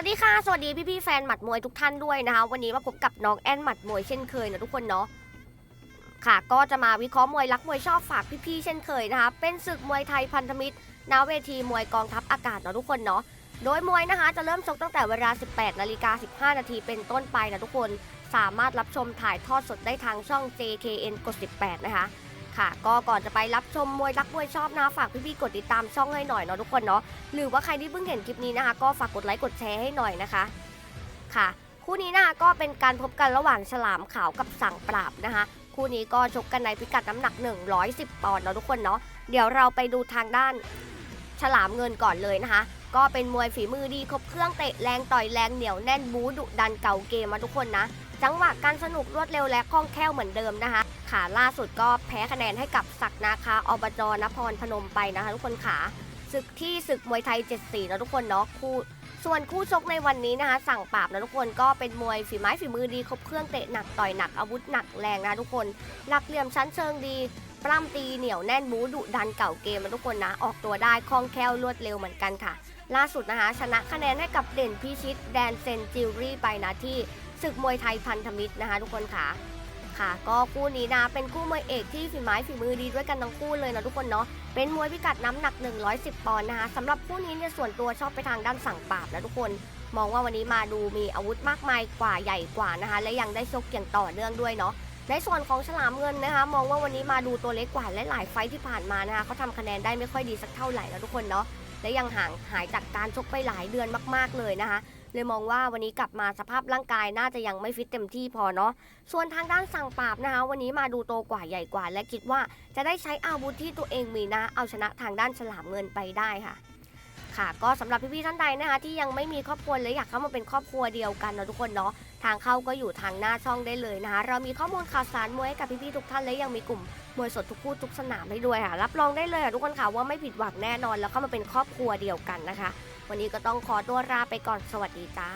สวัสดีค่ะ สวัสดีพี่ๆแฟนหมัดมวยทุกท่านด้วยนะคะ วันนี้มาพบกับน้องแอนหมัดมวยเช่นเคยนะทุกคนเนาะค่ะ ก็จะมาวิเคราะห์มวยรักมวยชอบฝากพี่ๆเช่นเคยนะคะ เป็นศึกมวยไทยพันธมิตรณเวทีมวยกองทัพอากาศเนาะทุกคนเนาะโดยมวยนะคะ จะเริ่มชกตั้งแต่เวลา 18นาฬิกา15 นาทีเป็นต้นไปนะทุกคน สามารถรับชมถ่ายทอดสดได้ทางช่อง JKN กด 18 นะคะ ค่ะ ก็ก่อนจะไปรับชมมวยรักมวยชอบนะฝากพี่ๆกดติดตามช่องให้หน่อยเนาะทุกคนเนาะหรือว่าใครที่เพิ่งเห็นคลิปนี้นะคะ ก็ฝากกดไลค์กดแชร์ให้หน่อยนะคะค่ะ คู่นี้นะคะก็เป็นการพบกันระหว่างฉลามขาวกับสั่งปราบนะคะ คู่นี้ก็ชกกันในพิกัดน้ำหนัก 110ปอนด์เนาะทุกคนเนาะเดี๋ยวเราไปดูทางด้านฉลามเงินก่อนเลยนะคะ ก็เป็นมวยฝีมือดีครบเครื่องเตะแรงต่อยแรงเหนียวแน่นบูดุดันเก่าเกมมาทุกคนนะ จังหวะการสนุกรวดเร็วและคล่องแคล่วเหมือนเดิมนะคะขาล่าสุดก็แพ้คะแนนให้กับศักดินาคาอบจนพรพนมไปนะคะทุกคนขาศึกที่ศึกมวยไทย 74นะทุกคนเนาะคู่ส่วนคู่ชกในวันนี้นะคะ สั่งปราบนะทุกคนก็เป็นมวยฝีไม้ฝีมือดีครบเครื่องเตะหนักต่อยหนักอาวุธหนักแรงนะทุกคนหลักเหลี่ยมชั้นเชิงดีปล้ำตีเหนียวแน่นบูดุดันเก่าเกมนะทุกคนนะออกตัวได้คล่องแคล่วรวดเร็วเหมือนกันค่ะ ล่าสุดนะคะ ชนะคะแนนให้กับเด่นพิชิตแดนเซนจิวรี่ไปนะที่ ศึกมวยไทยพันธมิตรนะคะ ทุกคนค่ะค่ะ ก็คู่นี้นะเป็นคู่มวยเอกที่ฝีไม้ฝีมือดีด้วยกันทั้งคู่เลยนะทุกคนเนาะเป็นมวยพิกัดน้ำหนัก 110 ปอนด์นะคะสำหรับคู่นี้เนี่ยส่วนตัวชอบไปทางด้านสั่งปราบนะทุกคนมองว่าวันนี้มาดูมีอาวุธมากมายกว่าใหญ่กว่านะคะ และยังได้ชกอย่างต่อเนื่องด้วยเนาะในส่วนของฉลามเงินนะคะ มองว่าวันนี้มาดูตัวเล็กกว่าและหลายไฟที่ผ่านมานะคะเขาทำคะแนนได้ไม่ค่อยดีสักเท่าไหร่นะทุกคนเนาะและยังห่างหายจากการชกไปหลายเดือนมาก ๆเลยนะคะ เลยมองว่าวันนี้กลับมาสภาพร่างกายน่าจะยังไม่ฟิตเต็มที่พอเนาะส่วนทางด้านสั่งปราบนะคะ วันนี้มาดูโตกว่าใหญ่กว่า และคิดว่าจะได้ใช้อาวุธที่ตัวเองมีนะเอาชนะทางด้านฉลามเงินไปได้ค่ะ ค่ะ ก็สำหรับพี่ๆท่านใดนะคะที่ยังไม่มีครอบครัวเลยอยากเข้ามาเป็นครอบครัวเดียวกันเนาะทุกคนเนาะทางเข้าก็อยู่ทางหน้าช่องได้เลยนะคะ เรามีข้อมูลข่าวสารมวยให้กับพี่ๆทุกท่านและยังมีกลุ่มมวยสดทุกคู่ทุกสนามให้ด้วยค่ะ รับรองได้เลยค่ะทุกคนค่ะว่าไม่ผิดหวังแน่นอน แล้วเข้ามาเป็นครอบครัวเดียวกันนะคะ วันนี้ก็ต้องขอตัวลาไปก่อนสวัสดีจ้า